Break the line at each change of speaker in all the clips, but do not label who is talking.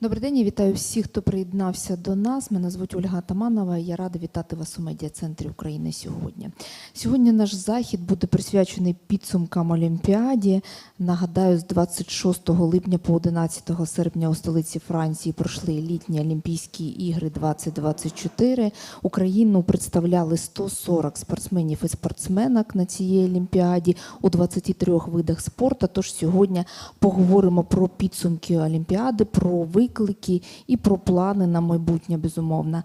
Добрий день, я вітаю всіх, хто приєднався до нас. Мене звуть Ольга Таманова. Я рада вітати вас у медіа-центрі України сьогодні. Сьогодні наш захід буде присвячений підсумкам Олімпіаді. Нагадаю, з 26 липня по 11 серпня у столиці Франції пройшли літні Олімпійські ігри 2024. Україну представляли 140 спортсменів і спортсменок на цій олімпіаді у 23 видах спорту. Тож сьогодні поговоримо про підсумки Олімпіади, про виклики і про плани на майбутнє. Безумовно.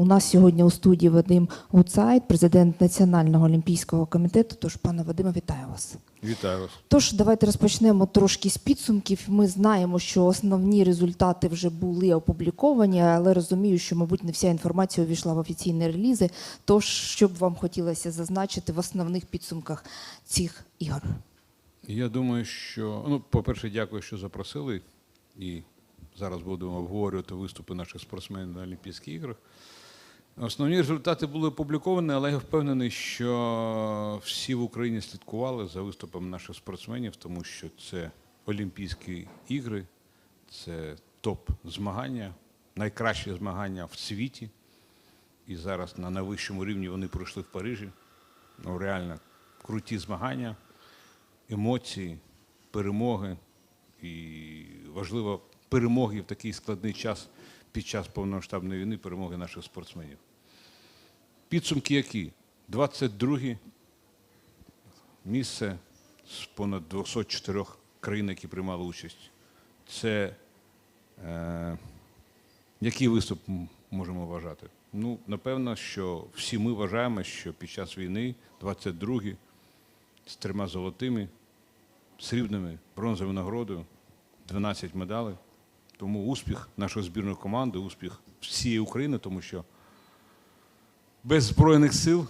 У нас сьогодні у студії Вадим Гуцайт, президент Національного олімпійського комітету. Тож, пане Вадиме, вітаю вас.
Вітаю вас.
Тож давайте розпочнемо трошки з підсумків. Ми знаємо, що основні результати вже були опубліковані, але розумію, що, мабуть, не вся інформація увійшла в офіційні релізи. Тож, що б вам хотілося зазначити в основних підсумках цих ігор?
Я думаю, що ну, по-перше, дякую, що запросили. І зараз будемо обговорювати виступи наших спортсменів на Олімпійських іграх. Основні результати були опубліковані, але я впевнений, що всі в Україні слідкували за виступами наших спортсменів, тому що це Олімпійські ігри, це топ змагання, найкращі змагання в світі. І зараз на найвищому рівні вони пройшли в Парижі. Ну, реально круті змагання, емоції, перемоги. І важливо перемоги в такий складний час під час повномасштабної війни, перемоги наших спортсменів. Підсумки які? 22 місце з понад 204 країн, які приймали участь. Це е, який виступ можемо вважати? Ну, напевно, що всі ми вважаємо, що під час війни 22-й з трьома золотими, срібними, бронзовою нагородою, 12 медалей. Тому успіх нашої збірної команди, успіх всієї України, тому що без Збройних сил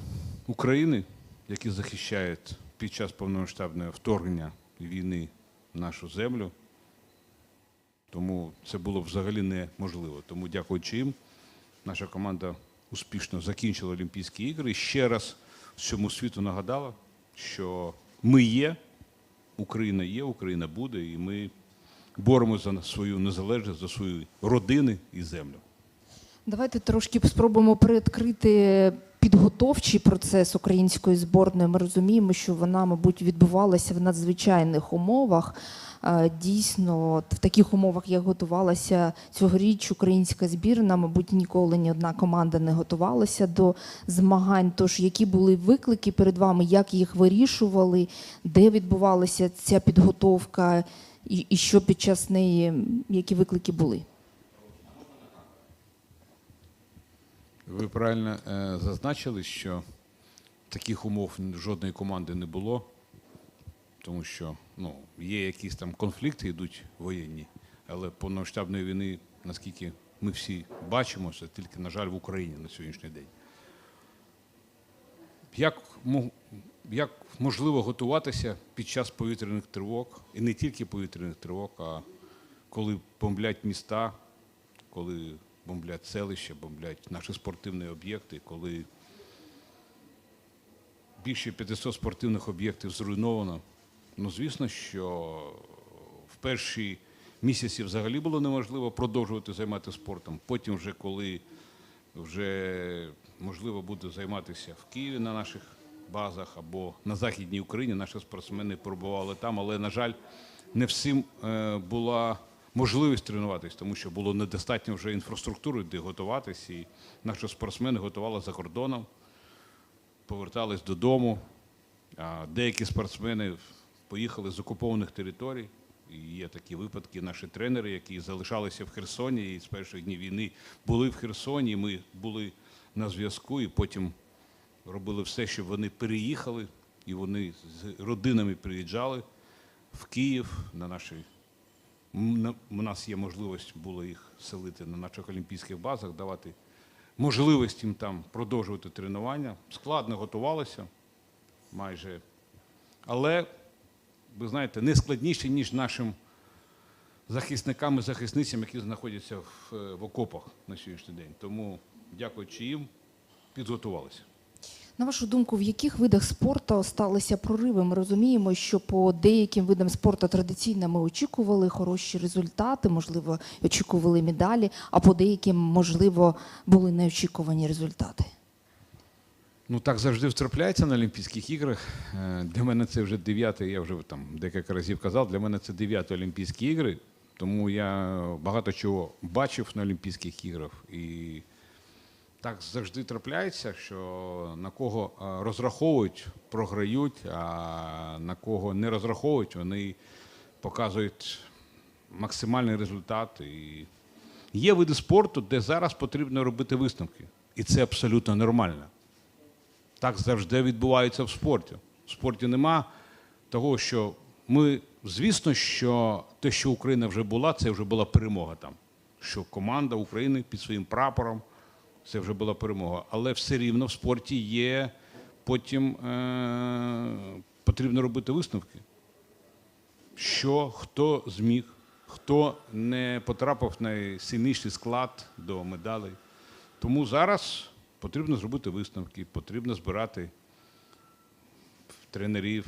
України, які захищають під час повномасштабного вторгнення війни нашу землю, тому це було взагалі неможливо. Тому, дякуючи їм, наша команда успішно закінчила Олімпійські ігри і ще раз всьому світу нагадала, що ми є, Україна є, Україна буде, і ми боремося за свою незалежність, за свої родини і землю.
Давайте трошки спробуємо передкрити підготовчий процес української зборної. Ми розуміємо, що вона, мабуть, відбувалася в надзвичайних умовах. Дійсно, в таких умовах, як готувалася цьогоріч українська збірна, мабуть, ніколи ні одна команда не готувалася до змагань. Тож, які були виклики перед вами, як їх вирішували, де відбувалася ця підготовка, і, що під час неї, які виклики були?
Ви правильно е, зазначили, що таких умов жодної команди не було, тому що ну, є якісь там конфлікти, йдуть воєнні, але повномасштабної війни, наскільки ми всі бачимо, це тільки, на жаль, в Україні на сьогоднішній день. Як, як можливо готуватися під час повітряних тривог, і не тільки повітряних тривог, а коли бомблять міста, коли бомблять селища, бомблять наші спортивні об'єкти, коли більше 500 спортивних об'єктів зруйновано. Ну, звісно, що в перші місяці взагалі було неможливо продовжувати займатися спортом. Потім, вже коли вже можливо буде займатися в Києві на наших базах або на Західній Україні, наші спортсмени перебували там, але, на жаль, не всім е, була можливість тренуватись, тому що було недостатньо вже інфраструктури, де готуватись, і наші спортсмени готували за кордоном, повертались додому. А деякі спортсмени поїхали з окупованих територій. І є такі випадки, наші тренери, які залишалися в Херсоні і з перших днів війни були в Херсоні. Ми були на зв'язку і потім робили все, щоб вони переїхали, і вони з родинами приїжджали в Київ на наші. У нас є можливість було їх селити на наших олімпійських базах, давати можливість їм там продовжувати тренування. Складно готувалися майже. Але, ви знаєте, не складніше, ніж нашим захисникам і захисницям, які знаходяться в, е, в окопах на сьогоднішній день. Тому, дякуючи їм, підготувалися.
На вашу думку, в яких видах спорту сталися прориви? Ми розуміємо, що по деяким видам спорту традиційно ми очікували хороші результати, можливо, очікували медалі, а по деяким, можливо, були неочікувані результати.
Ну так завжди втрапляється на Олімпійських іграх. Е, Для мене це вже дев'ятий, я вже там декілька разів казав, для мене це дев'яті Олімпійські ігри, тому я багато чого бачив на Олімпійських іграх. І так завжди трапляється, що на кого розраховують, програють, а на кого не розраховують, вони показують максимальний результат. І є види спорту, де зараз потрібно робити висновки. І це абсолютно нормально. Так завжди відбувається в спорті. В спорті нема того, що ми, звісно, що те, що Україна вже була, це вже була перемога там. Що команда України під своїм прапором, це вже була перемога. Але все рівно в спорті є, потім е- потрібно робити висновки. Що хто зміг, хто не потрапив в найсильніший склад до медалей. Тому зараз потрібно зробити висновки, потрібно збирати тренерів,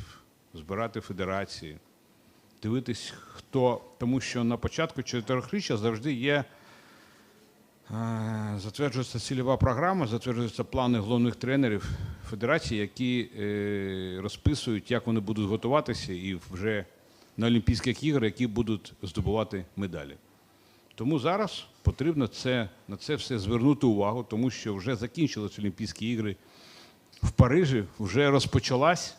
збирати федерації, дивитись, хто. Тому що на початку чотирьохріччя завжди є. Е, Затверджується цільова програма, затверджуються плани головних тренерів федерації, які е, розписують, як вони будуть готуватися, і вже на Олімпійських іграх, які будуть здобувати медалі. Тому зараз потрібно це, на це все звернути увагу, тому що вже закінчились Олімпійські ігри в Парижі, вже розпочалась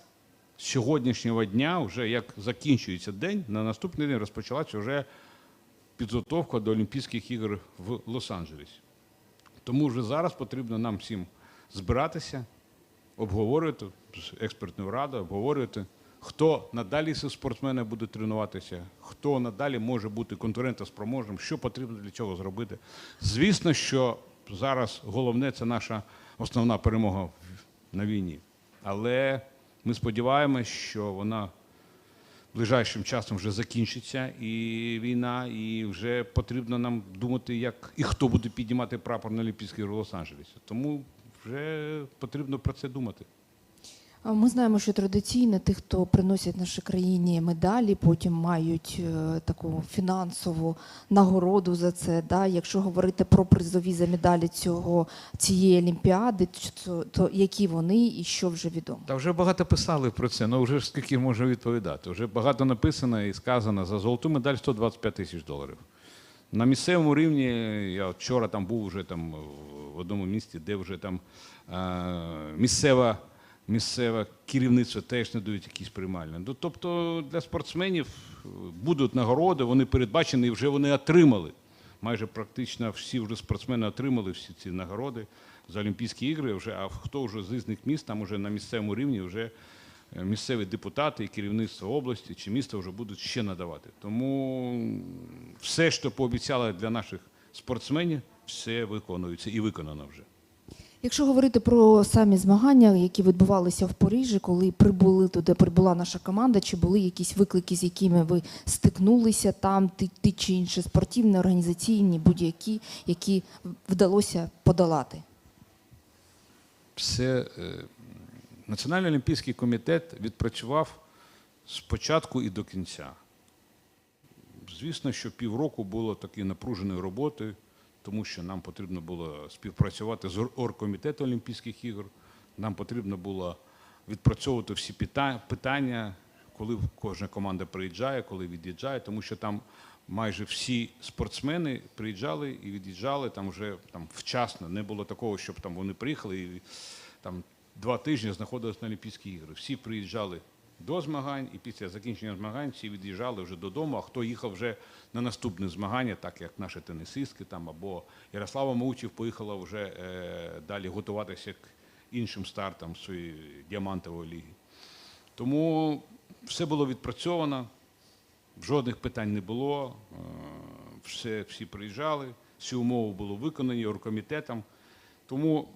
з сьогоднішнього дня, вже як закінчується день, на наступний день розпочалася вже підготовка до Олімпійських ігор в Лос-Анджелесі. Тому вже зараз потрібно нам всім збиратися, обговорювати з експертною радою, обговорювати, хто надалі спортсмени буде тренуватися, хто надалі може бути конкурентоспроможним, що потрібно для цього зробити. Звісно, що зараз головне це наша основна перемога на війні. Але ми сподіваємось, що вона ближайшим часом вже закінчиться і війна, і вже потрібно нам думати, як і хто буде піднімати прапор на Олімпійських в Лос-Анджелесі. Тому вже потрібно про це думати.
Ми знаємо, що традиційно тих, хто приносять нашій країні медалі, потім мають е, таку фінансову нагороду за це. Да? Якщо говорити про призові за медалі цього цієї олімпіади, то, то які вони і що вже відомо?
Та вже багато писали про це, ну вже ж скільки можу відповідати. Вже багато написано і сказано за золоту медаль 125 тисяч доларів. На місцевому рівні я вчора там був вже там в одному місті, де вже там е, місцева, місцеве керівництво теж не дають якісь приймальні. Ну, тобто для спортсменів будуть нагороди, вони передбачені і вже вони отримали. Майже практично всі вже спортсмени отримали всі ці нагороди за Олімпійські ігри. Вже, а хто вже з різних міст, там вже на місцевому рівні вже е, місцеві депутати і керівництво області чи міста вже будуть ще надавати. Тому все, що пообіцяли для наших спортсменів, все виконується і виконано вже.
Якщо говорити про самі змагання, які відбувалися в Парижі, коли прибули туди, прибула наша команда, чи були якісь виклики, з якими ви стикнулися там, ті, ті чи інші спортивні, організаційні, будь-які, які вдалося подолати?
Все е, Національний олімпійський комітет відпрацював з початку і до кінця. Звісно, що півроку було такої напруженої роботи, тому що нам потрібно було співпрацювати з оргкомітетом Олімпійських ігор. Нам потрібно було відпрацьовувати всі питання, коли кожна команда приїжджає, коли від'їжджає, тому що там майже всі спортсмени приїжджали і від'їжджали там вже там вчасно. Не було такого, щоб там вони приїхали і там два тижні знаходились на Олімпійські ігри. Всі приїжджали до змагань, і після закінчення змагань всі від'їжджали вже додому. А хто їхав вже на наступне змагання, так як наші тенісистки там або Ярослава Маучів поїхала вже е, далі готуватися к іншим стартам своєї діамантової ліги. Тому все було відпрацьовано, жодних питань не було. е, Все, всі приїжджали, всі умови були виконані оргкомітетом. Тому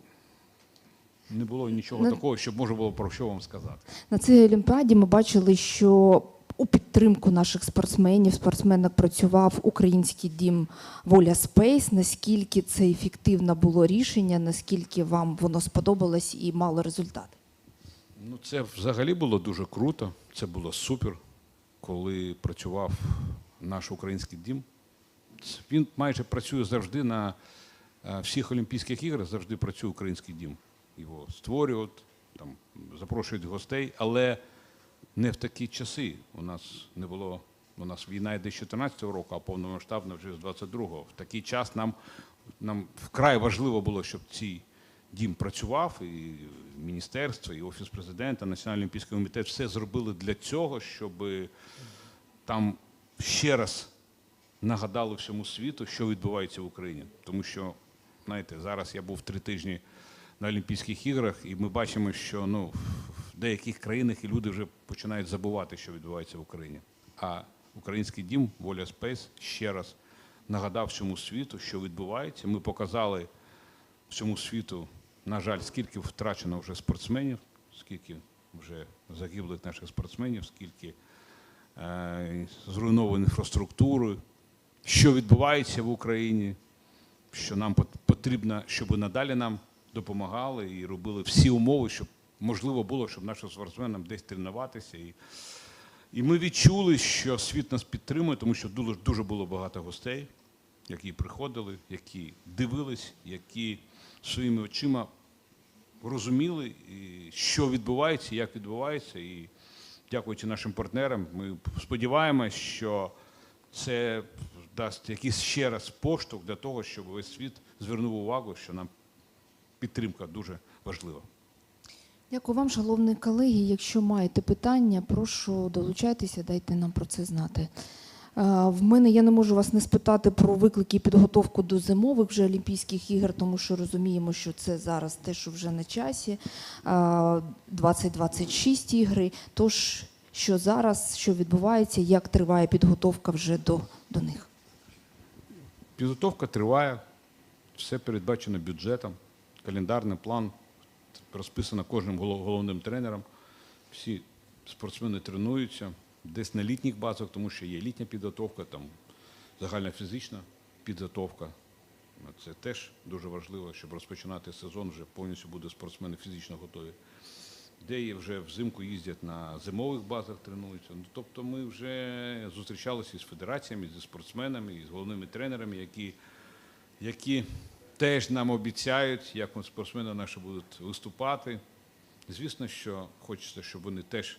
не було нічого
Ну,
такого, щоб можна було про що вам сказати.
На цій олімпіаді ми бачили, що у підтримку наших спортсменів, спортсменок працював український дім Воля Спейс. Наскільки це ефективно було рішення, наскільки вам воно сподобалось і мало результат?
Ну, це взагалі було дуже круто. Це було супер, коли працював наш український дім. Він майже працює завжди на е, всіх Олімпійських іграх, завжди працює український дім. Його створюють, там, запрошують гостей, але не в такі часи. У нас не було. У нас війна йде з 14-го року, а повномасштабна вже з 22-го. В такий час нам, нам вкрай важливо було, щоб цей дім працював, і міністерство, і офіс президента, Національний олімпійський комітет все зробили для цього, щоб там ще раз нагадали всьому світу, що відбувається в Україні. Тому що, знаєте, зараз я був три тижні на Олімпійських іграх, і ми бачимо, що ну, в деяких країнах і люди вже починають забувати, що відбувається в Україні. А український дім Воля Спейс ще раз нагадав всьому світу, що відбувається. Ми показали всьому світу, на жаль, скільки втрачено вже спортсменів, скільки вже загиблих наших спортсменів, скільки е, зруйновано інфраструктури, що відбувається в Україні, що нам пот- потрібно, щоб надалі нам допомагали і робили всі умови, щоб можливо було, щоб нашим спортсменам десь тренуватися. І, і ми відчули, що світ нас підтримує, тому що дуже, дуже було багато гостей, які приходили, які дивились, які своїми очима розуміли, і що відбувається, як відбувається. І дякуючи нашим партнерам, ми сподіваємося, що це дасть якийсь ще раз поштовх для того, щоб весь світ звернув увагу, що нам підтримка дуже важлива.
Дякую вам, шановні колеги. Якщо маєте питання, прошу долучайтеся, дайте нам про це знати. Е, В мене я не можу вас не спитати про виклики і підготовку до зимових вже Олімпійських ігор, тому що розуміємо, що це зараз те, що вже на часі. Е, 2026 ігри. Тож, що зараз, що відбувається, як триває підготовка вже до, до них?
Підготовка триває, все передбачено бюджетом, календарний план розписано кожним головним тренером. Всі спортсмени тренуються десь на літніх базах, тому що є літня підготовка, там загальна фізична підготовка. Це теж дуже важливо, щоб розпочинати сезон, вже повністю буде спортсмени фізично готові. Де є вже взимку їздять на зимових базах, тренуються. Ну, тобто ми вже зустрічалися з федераціями, зі спортсменами, з головними тренерами, які, які теж нам обіцяють, як спортсмени наші будуть виступати. Звісно, що хочеться, щоб вони теж,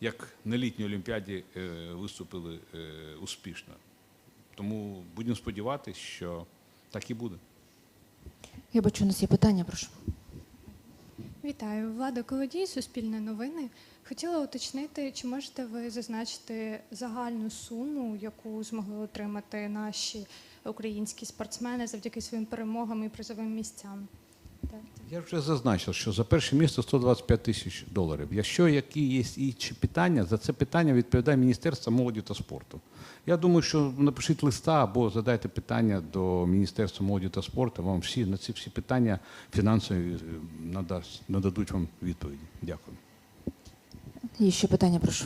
як на літній Олімпіаді, е, виступили е, успішно. Тому будемо сподіватися, що так і буде.
Я бачу, у нас є питання, прошу.
Вітаю, Влада Колодій, Суспільне новини. Хотіла уточнити, чи можете ви зазначити загальну суму, яку змогли отримати наші українські спортсмени завдяки своїм перемогам і призовим місцям?
Я вже зазначив, що за перше місце 125 тисяч доларів. Якщо які є інші питання, за це питання відповідає Міністерство молоді та спорту. Я думаю, що напишіть листа або задайте питання до Міністерства молоді та спорту. Вам всі на ці всі питання фінансові е, надасть, нададуть вам відповіді. Дякую.
Є ще питання, прошу.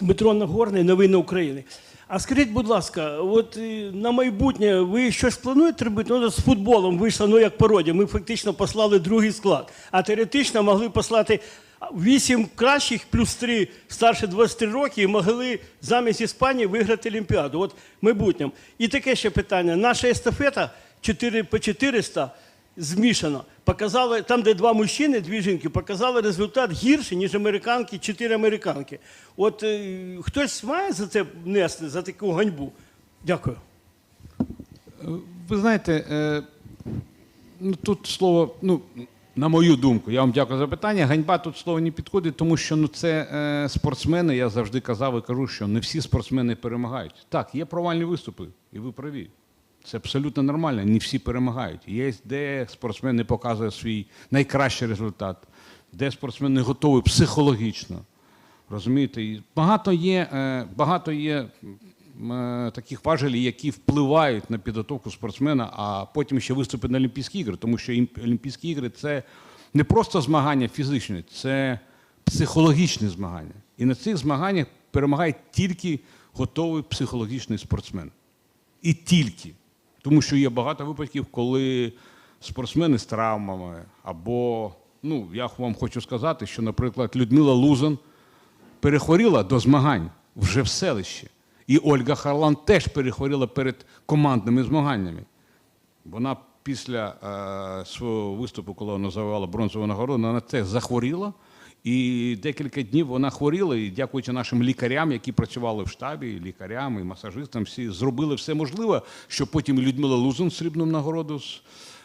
Дмитро Нагорний, новини України. А скажіть, будь ласка, от е, на майбутнє ви щось плануєте робити? Ну, з футболом вийшло, ну як пародія. Ми фактично послали другий склад. А теоретично могли послати вісім кращих плюс три старше 23 років і могли замість Іспанії виграти Олімпіаду. От в. І таке ще питання. Наша естафета 4 по 400 змішано. Показали, там, де два мужчини, дві жінки, показали результат гірший, ніж американки, чотири американки. От е, хтось має за це нести, за таку ганьбу? Дякую.
Ви знаєте, е, ну, тут слово, ну, на мою думку, я вам дякую за питання. Ганьба тут слово не підходить, тому що ну, це е, спортсмени. Я завжди казав і кажу, що не всі спортсмени перемагають. Так, є провальні виступи, і ви праві. Це абсолютно нормально, не всі перемагають. Є де спортсмен не показує свій найкращий результат, де спортсмен не готовий психологічно. Розумієте, багато є, е, багато є е, таких важелів, які впливають на підготовку спортсмена, а потім ще виступи на Олімпійські ігри, тому що ім- Олімпійські ігри це не просто змагання фізичні, це психологічні змагання. І на цих змаганнях перемагає тільки готовий психологічний спортсмен. І тільки. Тому що є багато випадків, коли спортсмени з травмами, або, ну, я вам хочу сказати, що, наприклад, Людмила Лузан перехворіла до змагань вже в селищі. І Ольга Харлан теж перехворіла перед командними змаганнями. Вона після е, свого виступу, коли вона завоювала бронзову нагороду, вона теж захворіла. І декілька днів вона хворіла, і дякуючи нашим лікарям, які працювали в штабі, лікарям, і масажистам, всі зробили все можливе, щоб потім Людмила Лузун срібну нагороду з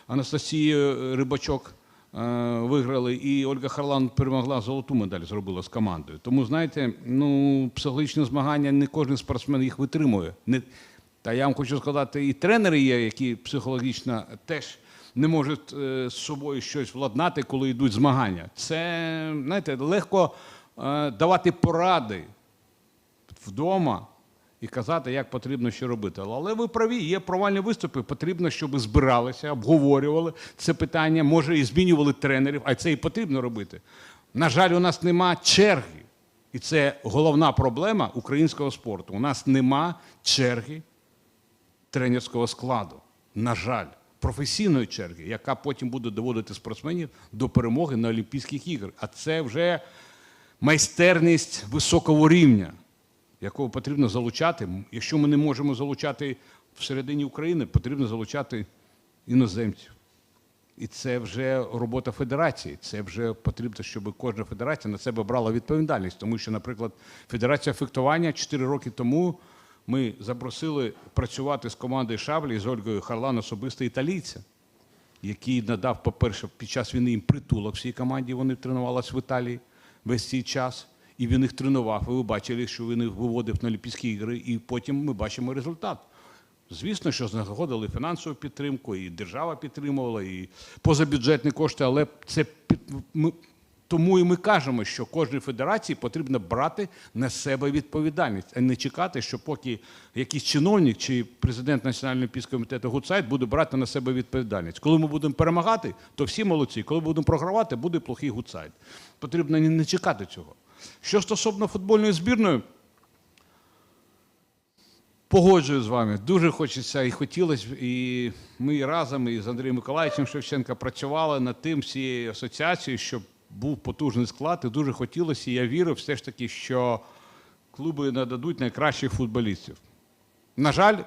Анастасією Рибачок е, виграли, і Ольга Харлан перемогла золоту медаль, зробила з командою. Тому, знаєте, ну, психологічні змагання не кожен спортсмен їх витримує. Не, та я вам хочу сказати, і тренери є, які психологічно теж не можуть е, з собою щось владнати, коли йдуть змагання. Це, знаєте, легко е, давати поради вдома і казати, як потрібно що робити. Але ви праві, є провальні виступи. Потрібно, щоб збиралися, обговорювали це питання, може і змінювали тренерів, а це і потрібно робити. На жаль, у нас нема черги. І це головна проблема українського спорту. У нас нема черги тренерського складу. На жаль, професійної черги, яка потім буде доводити спортсменів до перемоги на Олімпійських іграх. А це вже майстерність високого рівня, якого потрібно залучати. Якщо ми не можемо залучати всередині України, потрібно залучати іноземців. І це вже робота федерації. Це вже потрібно, щоб кожна федерація на себе брала відповідальність. Тому що, наприклад, Федерація фехтування 4 роки тому ми запросили працювати з командою Шаблі з Ольгою Харлан особисто італійця, який надав, по-перше, під час війни їм притулок всій команді. Вони тренувалися в Італії весь цей час. І він їх тренував. І ви бачили, що він їх виводив на Олімпійські ігри, і потім ми бачимо результат. Звісно, що знаходили фінансову підтримку, і держава підтримувала, і позабюджетні кошти, але це ми, тому і ми кажемо, що кожній федерації потрібно брати на себе відповідальність, а не чекати, що поки якийсь чиновник чи президент Національного олімпійського комітету Гудсайд буде брати на себе відповідальність. Коли ми будемо перемагати, то всі молодці. Коли будемо програвати, буде плохий Гудсайд. Потрібно не- чекати цього. Що стосовно футбольної збірної, Погоджую з вами. Дуже хочеться і хотілося, і ми разом із Андрієм Миколаївичем Шевченка працювали над тим всією асоціацією, щоб був потужний склад. І дуже хотілося, і я вірю все ж таки, що клуби нададуть найкращих футболістів. На жаль,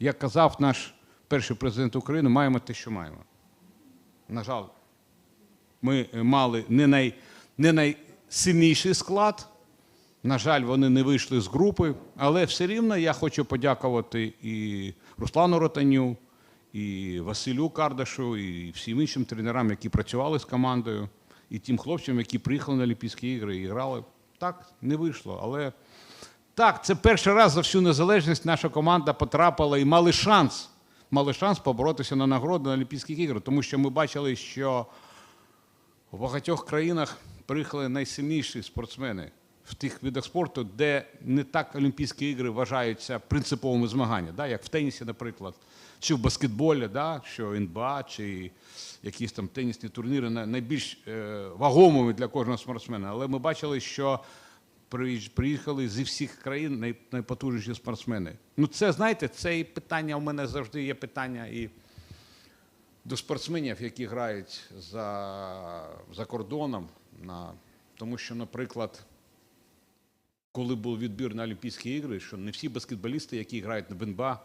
як казав наш перший президент України, маємо те, що маємо. На жаль, ми мали не, най, не найсильніший склад. На жаль, вони не вийшли з групи, але все рівно я хочу подякувати і Руслану Ротаню, і Василю Кардашу, і всім іншим тренерам, які працювали з командою, і тим хлопцям, які приїхали на Олімпійські ігри і грали. Так, не вийшло. Але так, це перший раз за всю незалежність наша команда потрапила і мали шанс. Мали шанс поборотися на нагороду на Олімпійських іграх, тому що ми бачили, що в багатьох країнах приїхали найсильніші спортсмени в тих видах спорту, де не так Олімпійські ігри вважаються принциповими змаганнями, да? як в тенісі, наприклад, чи в баскетболі, да? що НБА, чи якісь там тенісні турніри найбільш е, вагомими для кожного спортсмена. Але ми бачили, що приїхали зі всіх країн найпотужніші спортсмени. Ну, це знаєте, це і питання у мене завжди є питання і до спортсменів, які грають за, за кордоном. На, тому що, наприклад, коли був відбір на Олімпійські ігри, що не всі баскетболісти, які грають в НБА,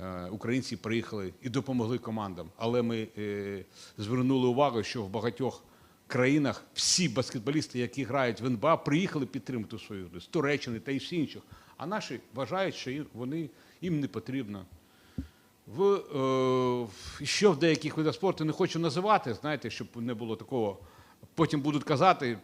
е, українці приїхали і допомогли командам. Але ми е, звернули увагу, що в багатьох країнах всі баскетболісти, які грають в НБА, приїхали підтримати свою з Туреччини та й всіх інших. А наші вважають, що вони, їм не потрібно. В, е, ще в деяких видах спорту не хочу називати, знаєте, щоб не було такого. Потім будуть казати,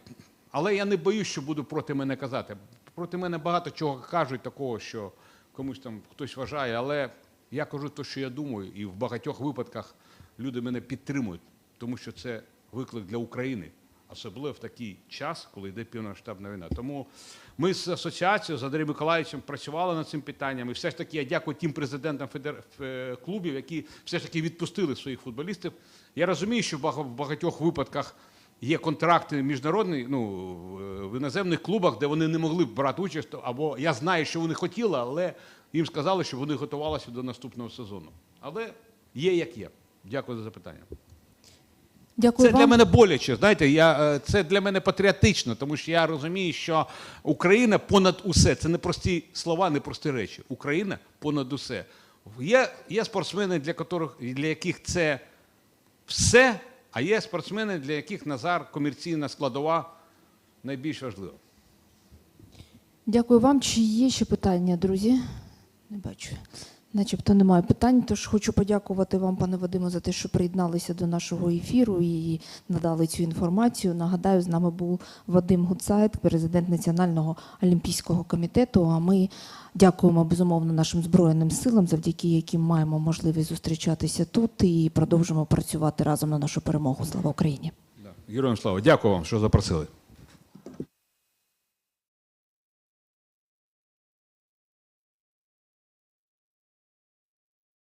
але я не боюсь, що будуть проти мене казати. Проти мене багато чого кажуть такого, що комусь там хтось вважає, але я кажу те, що я думаю, і в багатьох випадках люди мене підтримують, тому що це виклик для України, особливо в такий час, коли йде півномасштабна війна. Тому ми з асоціацією з Андрієм Миколаївичем працювали над цим питанням. І все ж таки я дякую тим президентам федер... е, клубів, які все ж таки відпустили своїх футболістів. Я розумію, що в багатьох випадках є контракти міжнародні, ну, в- в іноземних клубах, де вони не могли б брати участь, або я знаю, що вони хотіли, але їм сказали, що вони готувалися до наступного сезону. Але є як є. Дякую за запитання.
Дякую
Це
вам.
для мене боляче. Знаєте, я, е, це для мене патріотично, тому що я розумію, що Україна понад усе. Це не прості слова, не прості речі. Україна понад усе. Є, є спортсмени, для, котрих, для яких це все, а є спортсмени, для яких Назар комерційна складова найбільш важлива.
Дякую вам. Чи є ще питання, друзі? Не бачу. Начебто немає питань, тож хочу подякувати вам, пане Вадиму, за те, що приєдналися до нашого ефіру і надали цю інформацію. Нагадаю, з нами був Вадим Гуцайт, президент Національного олімпійського комітету. А ми дякуємо безумовно нашим збройним силам, завдяки яким маємо можливість зустрічатися тут і продовжимо працювати разом на нашу перемогу. Слава Україні!
Героям слава. Дякую вам, що запросили.